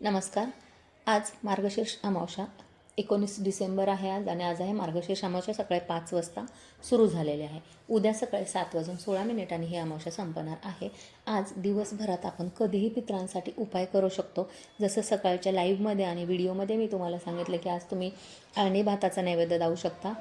नमस्कार. आज मार्गशीर्ष अमावशा एकोणीस डिसेंबर आहे आज आणि आज आहे मार्गशीर्ष अमावशा सकाळी पाच वाजता सुरू झालेले आहे. उद्या सकाळी सात वाजून सोळा मिनिटांनी ही अमावस्या संपणार आहे. आज दिवसभरात आपण कधीही पित्रांसाठी उपाय करू शकतो. जसं सकाळच्या लाईव्हमध्ये आणि व्हिडिओमध्ये मी तुम्हाला सांगितलं की आज तुम्ही अळणी भाताचा नैवेद्य दाऊ शकता.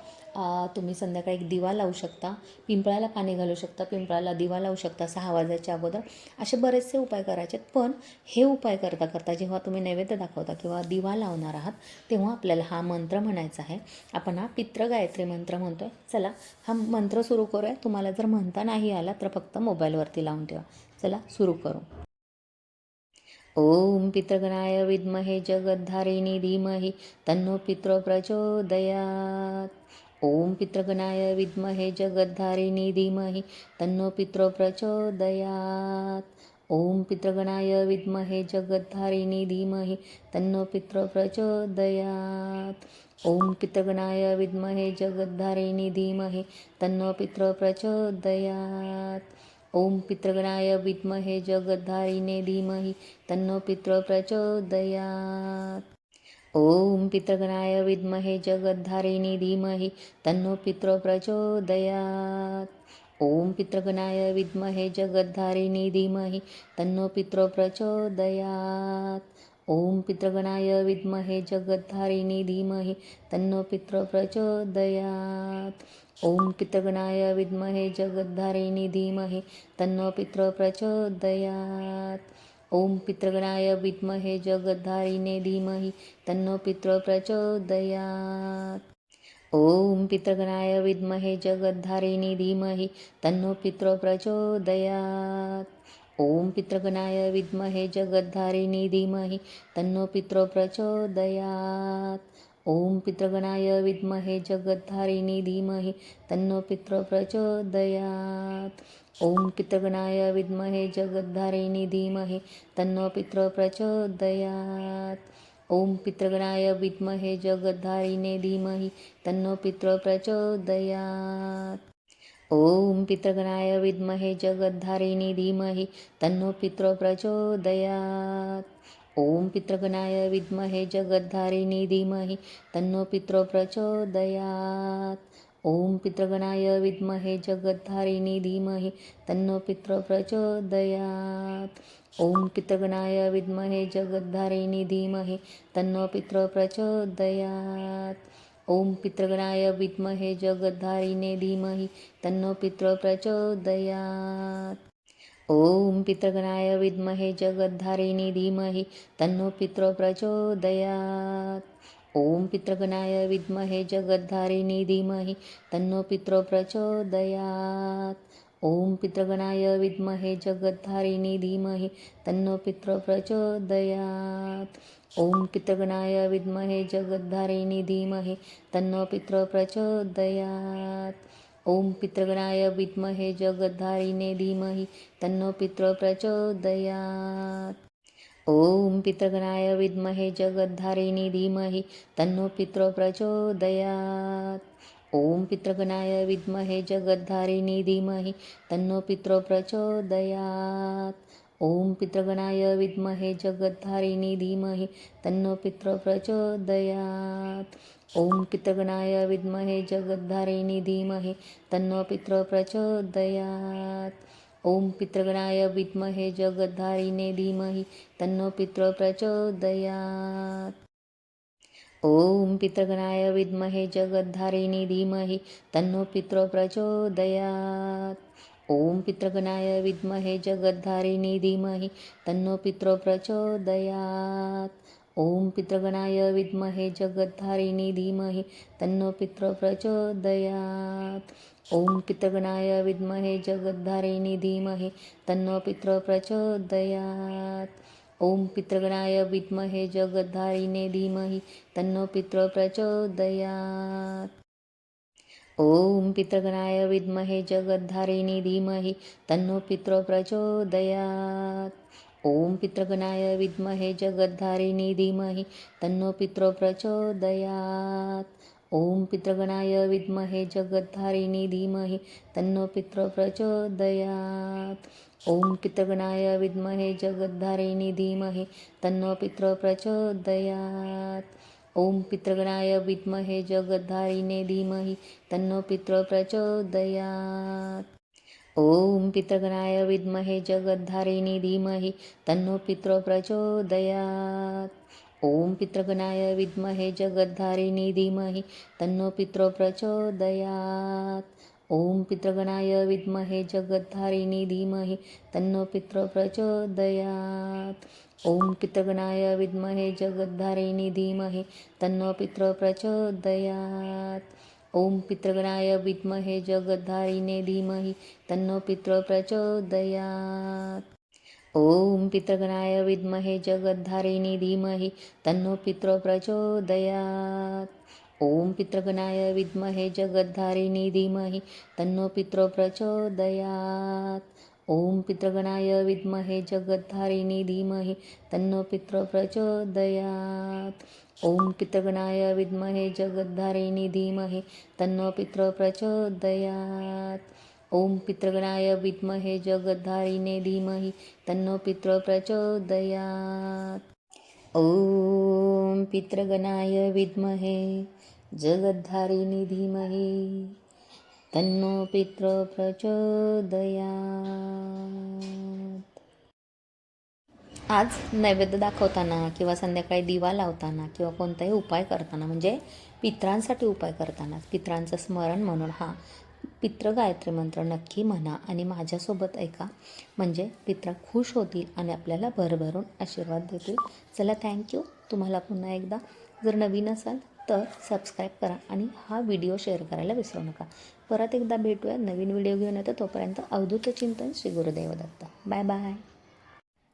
तुम्ही संध्याकाळी एक दिवा लावू शकता पिंपळाला पाणी घालू शकता पिंपळाला दिवा लावू शकता सहा वाजायच्या अगोदर. असे बरेचसे उपाय करायचे आहेत. पण हे उपाय करता करता जेव्हा तुम्ही नैवेद्य दाखवता किंवा दिवा लावणार आहात तेव्हा आपल्याला हा मंत्र म्हणायचा आहे. आपण हा पित्र गायत्री मंत्र म्हणतो आहे चला हा मंत्र सुरू करूया. तुम्हाला जर म्हणता नाही आला तर फक्त मोबाईलवरती लावून ठेवा. चला सुरू करू. ॐ पितृगणाय विद्महे जगद्धारिणी धीमहि तन्नो पितृ प्रचोदयात्. ॐ पितृगणाय विद्महे जगद्धारिणी धीमहि तन्नो पितृ प्रचोदयात्। ॐ पितृगणाय विद्महे जगद्धारिणी धीमहि तन्नो पितृ प्रचोदयात्। ॐ पितृगणाय विद्महे जगद्धारिणी धीमहि तन्नो पितृ प्रचोदयात्। ॐ पितृगणाय विद्महे जगद्धारिणे धीमहि तन्नो पितृ प्रचोदयात्। ॐ पितृगणाय विद्महे जगद्धारिणी धीमहि तन्नो पितृ प्रचोदयात्। ॐ पितृगणाय विद्महे जगद्धारिणी धीमहि तन्नो पितृ प्रचोदयात्। ॐ पितृगणाय विद्महे जगद्धारिणी धीमहि तन्नो पितृ प्रचोदयात्। ॐ पितृगणाय विद्महे जगद्धारिणी धीमहि तन्नो पितृ प्रचोदयात्। ॐ पितृगणाय विद्महे जगद्धारिणे धीमहि तन्नो पितृ प्रचोदयात्। ॐ पितृगणाय विद्महे जगद्धारिणी धीमहि तन्नो पितृ प्रचोदयात्। ॐ पितृगणाय विद्महे जगद्धारिणी धीमहि तन्नो पितृ प्रचोदयात्। ॐ पितृगणाय विद्महे जगद्धारिणी धीमहि तन्नो पितृ प्रचोदयात्। ॐ पितृगणाय विद्महे जगद्धारिणी धीमहे तन्नो पित्र प्रचोदयात्। ॐ पितृगणाय विद्महे जगद्धारिणे धीमहि तन्नो पित्र प्रचोदयात्। ॐ पितृगणाय विद्महे जगद्धारिणी धीमहि तन्नो पित्र प्रचोदयात्। ॐ पितृगणाय विद्महे जगद्धारिणी धीमहि तन्नो पित्र प्रचोदयात्। ॐ पितृगणाय विद्महे जगद्धारिणी धीमहि तन्नो पित्र प्रचोदयात्। ॐ पितृगणाय विद्महे जगद्धारिणी धीमहि तन्नो पित्र प्रचोदयात्। ॐ पितृगणाय विद्महे जगद्धारिणे धीमहि तन्नो पित्र प्रचोदयात्। ॐ पितृगणाय विद्महे जगद्धारिणी धीमहि तन्नो पित्र प्रचोदयात्। ॐ पितृगणाय विद्महे जगद्धारिणी धीमहि तन्नो पित्र प्रचोदयात्। ॐ पितृगणाय विद्महे जगद्धारिणी धीमहि तन्नो पित्र प्रचोदयात्। ॐ पितृगणाय विद्महे जगद्धारिणी धीमहि तन्नो पित्र प्रचोदयात्। ॐ पितृगणाय विद्महे जगद्धारिणे धीमहि तन्नो पित्र प्रचोदयात्। ॐ पितृगणाय विद्महे जगद्धारिणी धीमहि तन्नो पितृ प्रचोदयात्। ॐ पितृगणाय विद्महे जगद्धारिणी धीमहि तन्नो पितृ प्रचोदयात्। ॐ पितृगणाय विद्महे जगद्धारिणी धीमहि तन्नो पितृ प्रचोदयात्। ॐ पितृगणाय विद्महे जगद्धारिणी धीमहि तन्नो पितृ प्रचोदयात्। ॐ पितृगणाय विद्महे जगद्धारिणे धीमहि तन्नो पितृ प्रचोदयात्। ॐ पितृगणाय विद्महे जगद्धारिणी धीमहि तन्नो पितृ प्रचोदयात्। ॐ पितृगणाय विद्महे जगद्धारिणी धीमहि तन्नो पितृ प्रचोदयात्। ॐ पितृगणाय विद्महे जगद्धारिणी धीमहि तन्नो पितृ प्रचोदयात्। ॐ पितृगणाय विद्महे जगद्धारिणी धीमहे तन्नो पित्र प्रचोदयात्. ॐ पितृगणाय विद्महे जगद्धारिणे धीमहि तन्नो पित्र प्रचोदयात्. ॐ पितृगणाय विद्महे जगद्धारिणी धीमहि तन्नो पित्र प्रचोदयात्. ॐ पितृगणाय विद्महे जगद्धारिणी धीमहि तन्नो पित्र प्रचोदयात्. ॐ पितृगणाय विद्महे जगद्धारिणी धीमहि तन्नो पितृ प्रचोदयात्। ॐ पितृगणाय विद्महे जगद्धारिणी धीमहि तन्नो पितृ प्रचोदयात्। ॐ पितृगणाय विद्महे जगद्धारिणे धीमहि तन्नो पितृ प्रचोदयात्। ॐ पितृगणाय विद्महे जगद्धारिणी धीमहि तन्नो पितृ प्रचोदयात्। ॐ पितृगणाय विद्महे जगद्धारिणी धीमहि तन्नो पितृ प्रचोदयात्। ॐ पितृगणाय विद्महे जगद्धारिणी धीमहि तन्नो पितृ प्रचोदयात्। ॐ पितृगणाय विद्महे जगद्धारिणी धीमहि तन्नो पितृ प्रचोदयात्। ॐ पितृगणाय विद्महे जगद्धारिणे धीमहि तन्नो पितृ प्रचोदयात्। ॐ पितृगणाय विद्महे जगद्धारिणी धीमहि तन्नो पितृ प्रचोदयात्। ॐ पितृगणाय विद्महे जगद्धारिणी धीमहि तन्नो पितृ प्रचोदयात्। ॐ पितृगणाय विद्महे जगद्धारिणी धीमहि तन्नो पितृ प्रचोदयात्। ॐ पितृगणाय विद्महे जगद्धारिणी धीमहि तन्नो पितृ प्रचोदयात्। ॐ पितृगणाय विद्महे जगद्धारिणे धीमहि तन्नो पितृ प्रचोदयात्। ॐ पितृगणाय विद्महे जगद्धारिणी धीमहि तन्नो पितृ प्रचोदयात्। आज नैवेद्य दाखवताना किंवा संध्याकाळी दिवा लावताना किंवा कोणताही उपाय करताना म्हणजे पित्रांसाठी उपाय करताना पित्रांचं स्मरण म्हणून हा पितृ गायत्री मंत्र नक्की म्हणा आणि माझ्यासोबत ऐका. म्हणजे पित्र खुश होतील आणि आपल्याला भरभरून आशीर्वाद देतील. चला थँक्यू तुम्हाला पुन्हा एकदा जर नवीन असाल तर सबस्क्राईब करा आणि हा व्हिडिओ शेअर करायला विसरू नका. परत एकदा भेटूया नवीन व्हिडिओ घेऊन येतो तोपर्यंत अवधूत चिंतन श्री गुरुदेव दत्त बाय बाय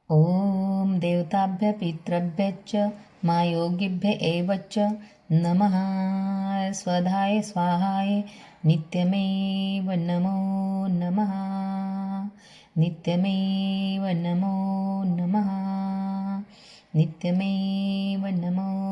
ॐ देवताभ्य पितृभ्यश्च मायोगिभ्य एवच च नमः. स्वधाय स्वाहाय. नित्यमेव नमो नमः। नित्यमेव नमो नमः। नित्यमेव नमो